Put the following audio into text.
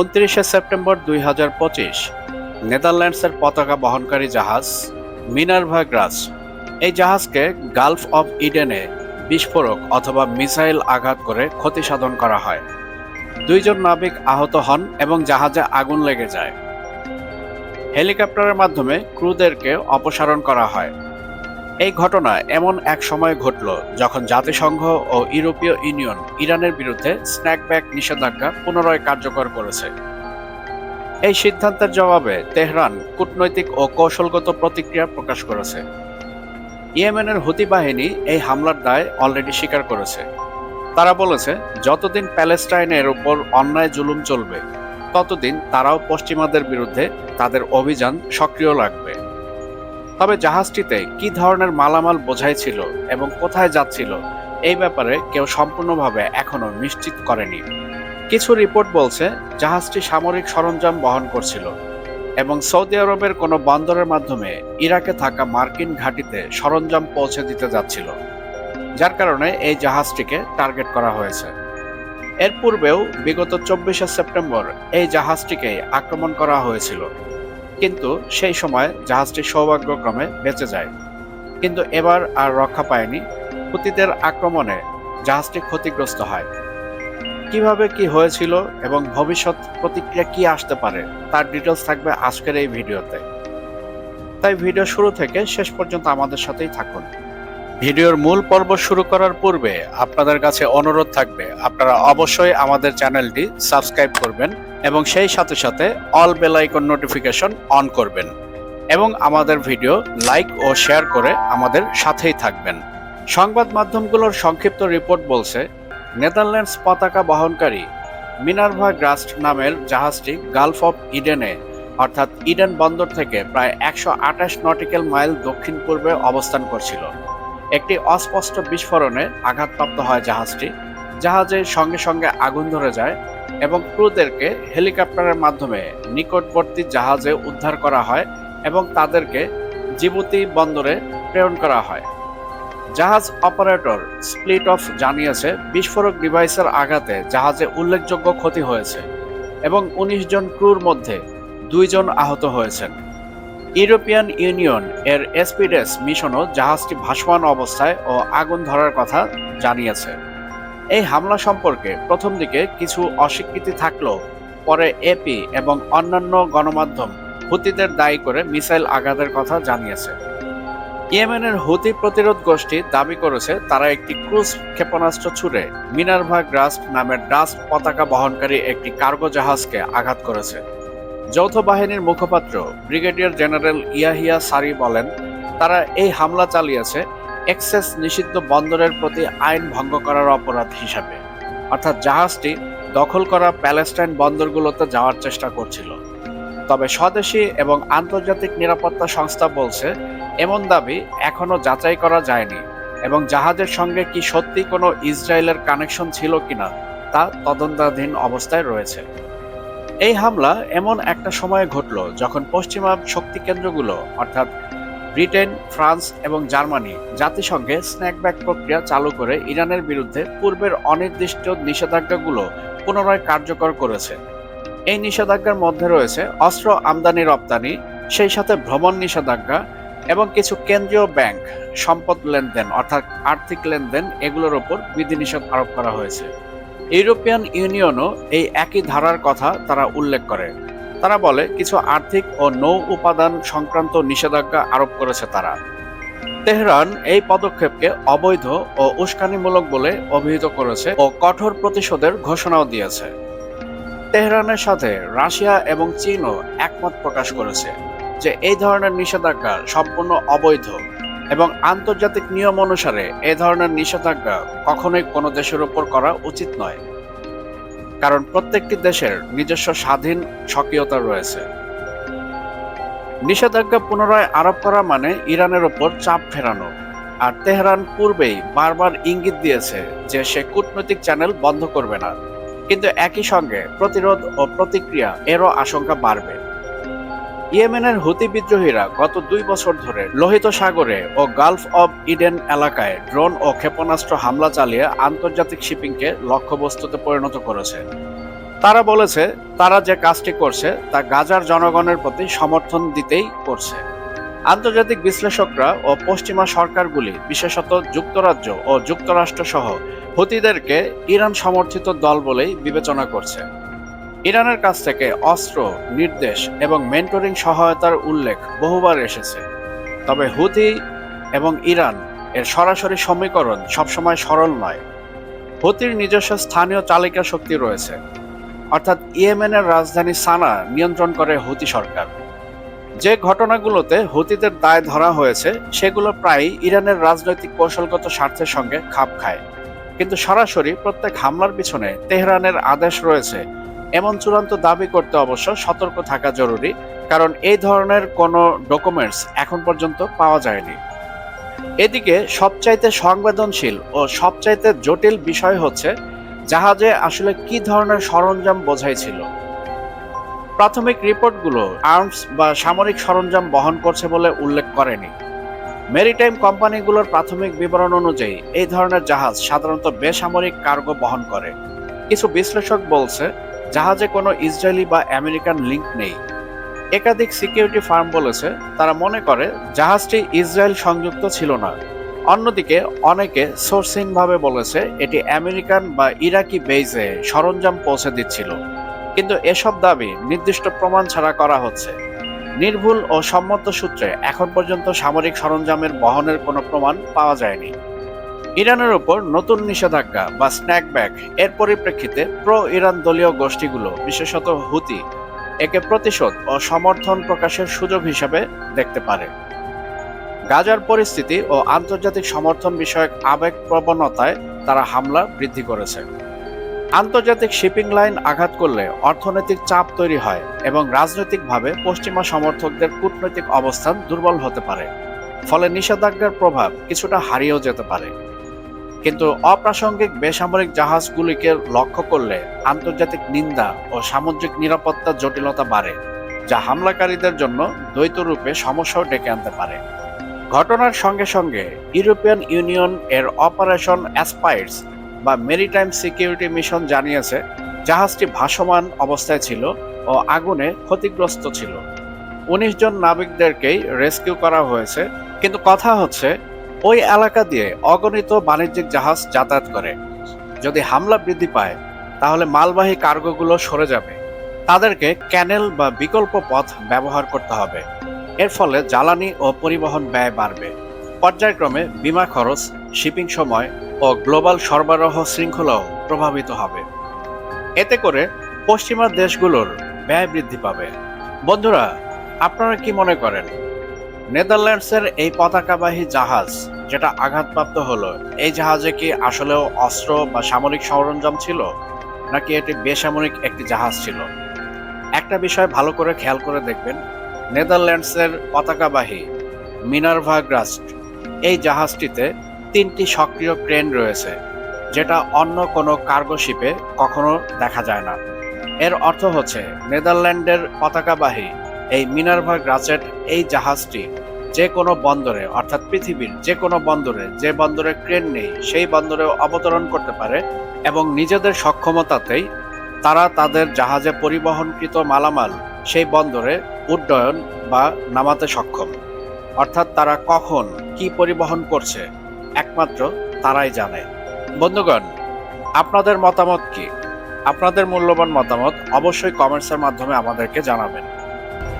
উনত্রিশে সেপ্টেম্বর দুই হাজার পঁচিশ, নেদারল্যান্ডসের পতাকা বহনকারী জাহাজ মিনারভা গ্রাস। এই জাহাজকে গালফ অফ ইডেনে বিস্ফোরক অথবা মিসাইল আঘাত করে ক্ষতি সাধন করা হয়। দুইজন নাবিক আহত হন এবং জাহাজে আগুন লেগে যায়। হেলিকপ্টারের মাধ্যমে ক্রুদেরকে অপসারণ করা হয়। এই ঘটনা এমন এক সময় ঘটল যখন জাতিসংঘ ও ইউরোপীয় ইউনিয়ন ইরানের বিরুদ্ধে স্ন্যাকব্যাক নিষেধাজ্ঞা পুনরায় কার্যকর করেছে। এই সিদ্ধান্তের জবাবে তেহরান কূটনৈতিক ও কৌশলগত প্রতিক্রিয়া প্রকাশ করেছে। ইয়েমেনের হুতি বাহিনী এই হামলার দায় অলরেডি স্বীকার করেছে। তারা বলেছে, যতদিন প্যালেস্টাইনের উপর অন্যায় জুলুম চলবে, ততদিন তারাও পশ্চিমাদের বিরুদ্ধে তাদের অভিযান সক্রিয় রাখবে। তবে জাহাজটিতে কি ধরনের মালামাল বোঝাই ছিল এবং কোথায় যাচ্ছিল, এই ব্যাপারে কেউ সম্পূর্ণভাবে এখনও নিশ্চিত করেনি। কিছু রিপোর্ট বলছে, জাহাজটি সামরিক সরঞ্জাম বহন করছিল এবং সৌদি আরবের কোনো বন্দরের মাধ্যমে ইরাকে থাকা মার্কিন ঘাঁটিতে সরঞ্জাম পৌঁছে দিতে যাচ্ছিল, যার কারণে এই জাহাজটিকে টার্গেট করা হয়েছে। এর পূর্বেও বিগত চব্বিশে সেপ্টেম্বর এই জাহাজটিকে আক্রমণ করা হয়েছিল। কিন্তু সেই সময় জাহাজটি সৌভাগ্যক্রমে বেঁচে যায়। কিন্তু এবার আর রক্ষা পায়নি। হুতিদের আক্রমণে জাহাজটি ক্ষতিগ্রস্ত হয়। কীভাবে কি হয়েছিল এবং ভবিষ্যৎ প্রতিক্রিয়া কি আসতে পারে, তার ডিটেলস থাকবে আজকের এই ভিডিওতে। তাই ভিডিও শুরু থেকে শেষ পর্যন্ত আমাদের সাথেই থাকুন। ভিডিওর মূল পর্ব শুরু করার পূর্বে আপনাদের কাছে অনুরোধ থাকবে, আপনারা অবশ্যই আমাদের চ্যানেলটি সাবস্ক্রাইব করবেন এবং সেই সাথে সাথে all bell icon notification on করবেন এবং আমাদের ভিডিও লাইক ও শেয়ার করে আমাদের সাথেই থাকবেন। সংবাদ মাধ্যমগুলোর সংক্ষিপ্ত রিপোর্ট বলছে, নেদারল্যান্ডস পতাকা বহনকারী মিনারভা গ্রাস্ট নামের জাহাজটি গালফ অফ ইডেনে, অর্থাৎ ইডেন বন্দর থেকে প্রায় একশো আঠাশ নটিক্যাল মাইল দক্ষিণ পূর্বে অবস্থান করছিল। একটি অস্পষ্ট বিস্ফোরণে আঘাতপ্রাপ্ত হয় জাহাজটি। জাহাজের সঙ্গে সঙ্গে আগুন ধরে যায় এবং ক্রুদেরকে হেলিকপ্টারের মাধ্যমে নিকটবর্তী জাহাজে উদ্ধার করা হয় এবং তাদেরকে জিবুতি বন্দরে প্রেরণ করা হয়। জাহাজ অপারেটর স্প্লিট অফ জানিয়েছে, বিস্ফোরক ডিভাইসের আঘাতে জাহাজে উল্লেখযোগ্য ক্ষতি হয়েছে এবং উনিশ জন ক্রুর মধ্যে দুইজন আহত হয়েছেন। ইউরোপিয়ান ইউনিয়ন এর এসপিডেস মিশনও জাহাজটি ভাসমান অবস্থায় ও আগুন ধরার কথা জানিয়েছে। এই হামলা সম্পর্কে প্রথম দিকে কিছু অস্বীকৃতি থাকলেও পরে এপি এবং অন্যান্য গণমাধ্যম হুতিদের দায়ী করে মিসাইল আঘাতের কথা জানিয়েছে। ইয়েমেনের হুতি প্রতিরোধ গোষ্ঠী দাবি করেছে তারা একটি ক্রুজ ক্ষেপণাস্ত্র ছুড়ে মিনারভা গ্রাস্ট নামের ডাস্ট পতাকা বহনকারী একটি কার্গো জাহাজকে আঘাত করেছে। যৌথ বাহিনীর মুখপাত্র ব্রিগেডিয়ার জেনারেল ইয়াহিয়া সারি বলেন, তারা এই হামলা চালিয়েছে এক্সেস নিষিদ্ধ বন্দরের প্রতি আইন ভঙ্গ করার অপরাধ হিসাবে। অর্থাৎ জাহাজটি দখল করা প্যালেস্টাইন বন্দরগুলোতে যাওয়ার চেষ্টা করছিল। তবে স্বদেশী এবং আন্তর্জাতিক নিরাপত্তা সংস্থা বলছে, এমন দাবি এখনও যাচাই করা যায়নি এবং জাহাজের সঙ্গে কি সত্যি কোনো ইসরায়েলের কানেকশন ছিল কিনা তা তদন্তাধীন অবস্থায় রয়েছে। এই হামলা এমন একটা সময়ে ঘটল যখন পশ্চিমা শক্তি কেন্দ্রগুলো, অর্থাৎ ব্রিটেন, ফ্রান্স এবং জার্মানি জাতিসংঘে স্ন্যাকব্যাক প্রক্রিয়া চালু করে ইরানের বিরুদ্ধে পূর্বের অনির্দিষ্ট নিষেধাজ্ঞাগুলো পুনরায় কার্যকর করেছে। এই নিষেধাজ্ঞার মধ্যে রয়েছে অস্ত্র আমদানি রপ্তানি, সেই সাথে ভ্রমণ নিষেধাজ্ঞা এবং কিছু কেন্দ্রীয় ব্যাংক সম্পদ লেনদেন, অর্থাৎ আর্থিক লেনদেন, এগুলোর ওপর বিধিনিষেধ আরোপ করা হয়েছে। ইউরোপিয়ান ইউনিয়নও এই একই ধারার কথা তারা উল্লেখ করে। তারা বলে, কিছু আর্থিক ও নৌ উপাদান সংক্রান্ত নিষেধাজ্ঞা আরোপ করেছে তারা। তেহরান এই পদক্ষেপকে অবৈধ ও উস্কানিমূলক বলে অভিহিত করেছে ও কঠোর প্রতিশোধের ঘোষণাও দিয়েছে। তেহরানের সাথে রাশিয়া এবং চীনও একমত প্রকাশ করেছে যে এই ধরনের নিষেধাজ্ঞা সম্পূর্ণ অবৈধ। এবং আন্তর্জাতিক নিয়ম অনুসারে এ ধরনের নিষেধাজ্ঞা কখনোই কোনো দেশের উপর করা উচিত নয়। কারণ প্রত্যেকটি দেশের নিজস্ব স্বাধীন স্বকীয়তা রয়েছে। নিষেধাজ্ঞা পুনরায় আরোপ করা মানে ইরানের ওপর চাপ ফেরানো। আর তেহরান পূর্বেই বারবার ইঙ্গিত দিয়েছে যে সে কূটনৈতিক চ্যানেল বন্ধ করবে না। কিন্তু একই সঙ্গে প্রতিরোধ ও প্রতিক্রিয়া এরও আশঙ্কা বাড়বে। ইয়েমেনের হুতি বিদ্রোহীরা গত দুই বছর ধরে লোহিত সাগরে ও গালফ অব ইডেন এলাকায় ড্রোন ও ক্ষেপণাস্ত্র হামলা চালিয়ে আন্তর্জাতিক শিপিংকে লক্ষ্যবস্তুতে পরিণত করেছে। তারা বলেছে, তারা যে কাজটি করছে তা গাজার জনগণের প্রতি সমর্থন দিতেই করছে। আন্তর্জাতিক বিশ্লেষকরা ও পশ্চিমা সরকারগুলি, বিশেষত যুক্তরাজ্য ও যুক্তরাষ্ট্র সহ হুতিদেরকে ইরান সমর্থিত দল বলেই বিবেচনা করছে। ইরানের কাছ থেকে অস্ত্র, নির্দেশ এবং মেন্টরিং সহায়তার উল্লেখ বহুবার এসেছে। তবে হুতি এবং ইরান এর সরাসরি সমীকরণ সবসময় সরল নয়। হুতির নিজস্ব স্থানীয় চালিকা শক্তি রয়েছে। অর্থাৎ ইয়েমেনের রাজধানী সানা নিয়ন্ত্রণ করে হুতি সরকার। যে ঘটনাগুলোতে হুতিদের দায় ধরা হয়েছে, সেগুলো প্রায়ই ইরানের রাজনৈতিক কৌশলগত স্বার্থের সঙ্গে খাপ খায়। কিন্তু সরাসরি প্রত্যেক হামলার পিছনে তেহরানের আদেশ রয়েছে এমন চূড়ান্ত দাবি করতে অবশ্য সতর্ক থাকা জরুরি, কারণ এই ধরনের কোনো ডকুমেন্টস এখন পর্যন্ত পাওয়া যায়নি। এদিকে সবচাইতে সংবেদনশীল ও সবচাইতে জটিল বিষয় হচ্ছে জাহাজে আসলে কি ধরনের সরঞ্জাম বোঝাই ছিল। প্রাথমিক রিপোর্টগুলো আর্মস বা সামরিক সরঞ্জাম বহন করছে বলে উল্লেখ করেনি। মেরিটাইম কোম্পানিগুলোর প্রাথমিক বিবরণ অনুযায়ী এই ধরনের জাহাজ সাধারণত বেসামরিক কার্গো বহন করে। কিছু বিশ্লেষক বলছে জাহাজে কোনো ইসরায়েলি বা আমেরিকান লিঙ্ক নেই। একাধিক সিকিউরিটি ফার্ম বলেছে, তারা মনে করে জাহাজটি ইসরায়েল সংযুক্ত ছিল না। অন্যদিকে, অনেকে সোর্সিংভাবে বলেছে এটি আমেরিকান বা ইরাকি বেইজে সরঞ্জাম পৌঁছে দিচ্ছিল। কিন্তু এসব দাবি নির্দিষ্ট প্রমাণ ছাড়া করা হচ্ছে। নির্ভুল ও সম্মত সূত্রে এখন পর্যন্ত সামরিক সরঞ্জামের বহনের কোনো প্রমাণ পাওয়া যায়নি। ইরানের উপর নতুন নিষেধাজ্ঞা বা স্ন্যাকব্যাক এর পরিপ্রেক্ষিতে প্রো ইরান দলীয় গোষ্ঠীগুলো, বিশেষত হুতি, একে প্রতিশোধ ও সমর্থন প্রকাশের সুযোগ হিসাবে দেখতে পারে। গাজার পরিস্থিতি ও আন্তর্জাতিক সমর্থন বিষয়ক আবেগ প্রবণতায় তারা হামলা বৃদ্ধি করেছে। আন্তর্জাতিক শিপিং লাইন আঘাত করলে অর্থনৈতিক চাপ তৈরি হয় এবং রাজনৈতিকভাবে পশ্চিমা সমর্থকদের কূটনৈতিক অবস্থান দুর্বল হতে পারে। ফলে নিষেধাজ্ঞার প্রভাব কিছুটা হারিয়েও যেতে পারে। কিন্তু অপ্রাসঙ্গিক বেসামরিক জাহাজগুলিকে লক্ষ্য করলে আন্তর্জাতিক নিন্দা ও সামুদ্রিক নিরাপত্তা জটিলতা বাড়ে, যা হামলাকারীদের জন্য দ্বৈত রূপে সমস্যাও ডেকে আনতে পারে। ঘটনার সঙ্গে সঙ্গে ইউরোপিয়ান ইউনিয়ন এর অপারেশন অ্যাসপাইটস বা মেরিটাইম সিকিউরিটি মিশন জানিয়েছে, জাহাজটি ভাসমান অবস্থায় ছিল ও আগুনে ক্ষতিগ্রস্ত ছিল। উনিশ জন নাবিকদেরকেই রেস্কিউ করা হয়েছে, কিন্তু কথা হচ্ছে ওই এলাকা দিয়ে অগণিত বাণিজ্যিক জাহাজ যাতায়াত করে। যদি হামলা বৃদ্ধি পায়, তাহলে মালবাহী কার্গোগুলো সরে যাবে। তাদেরকে ক্যানেল বা বিকল্প পথ ব্যবহার করতে হবে। এর ফলে জ্বালানি ও পরিবহন ব্যয় বাড়বে। পর্যায়ক্রমে বিমা খরচ, শিপিং সময় ও গ্লোবাল সরবরাহ শৃঙ্খলাও প্রভাবিত হবে। এতে করে পশ্চিমা দেশগুলোর ব্যয় বৃদ্ধি পাবে। বন্ধুরা, আপনারা কি মনে করেন? নেদারল্যান্ডসের এই পতাকাবাহী জাহাজ যেটা আঘাতপ্রাপ্ত হলো, এই জাহাজে কি আসলেও অস্ত্র বা সামরিক সরঞ্জাম ছিল? নাকি এটি বেসামরিক একটি জাহাজ ছিল? একটা বিষয় ভালো করে খেয়াল করে দেখবেন, নেদারল্যান্ডসের পতাকাবাহী মিনারভা গ্রাস্ট, এই জাহাজটিতে তিনটি সক্রিয় ক্রেন রয়েছে, যেটা অন্য কোনো কার্গো শিপে কখনো দেখা যায় না। এর অর্থ হচ্ছে, নেদারল্যান্ডের পতাকাবাহী এই মিনারভা গ্রাচেট এই জাহাজটি যে কোনো বন্দরে, অর্থাৎ পৃথিবীর যে কোনো বন্দরে, যে বন্দরে ক্রেন নেই, সেই বন্দরে অবতরণ করতে পারে এবং নিজেদের সক্ষমতাতেই তারা তাদের জাহাজে পরিবহনকৃত মালামাল সেই বন্দরে উড্ডয়ন বা নামাতে সক্ষম। অর্থাৎ তারা কখন কি পরিবহন করছে একমাত্র তারাই জানে। বন্ধুগণ, আপনাদের মতামত কি? আপনাদের মূল্যবান মতামত অবশ্যই কমেন্টসের মাধ্যমে আমাদেরকে জানাবেন।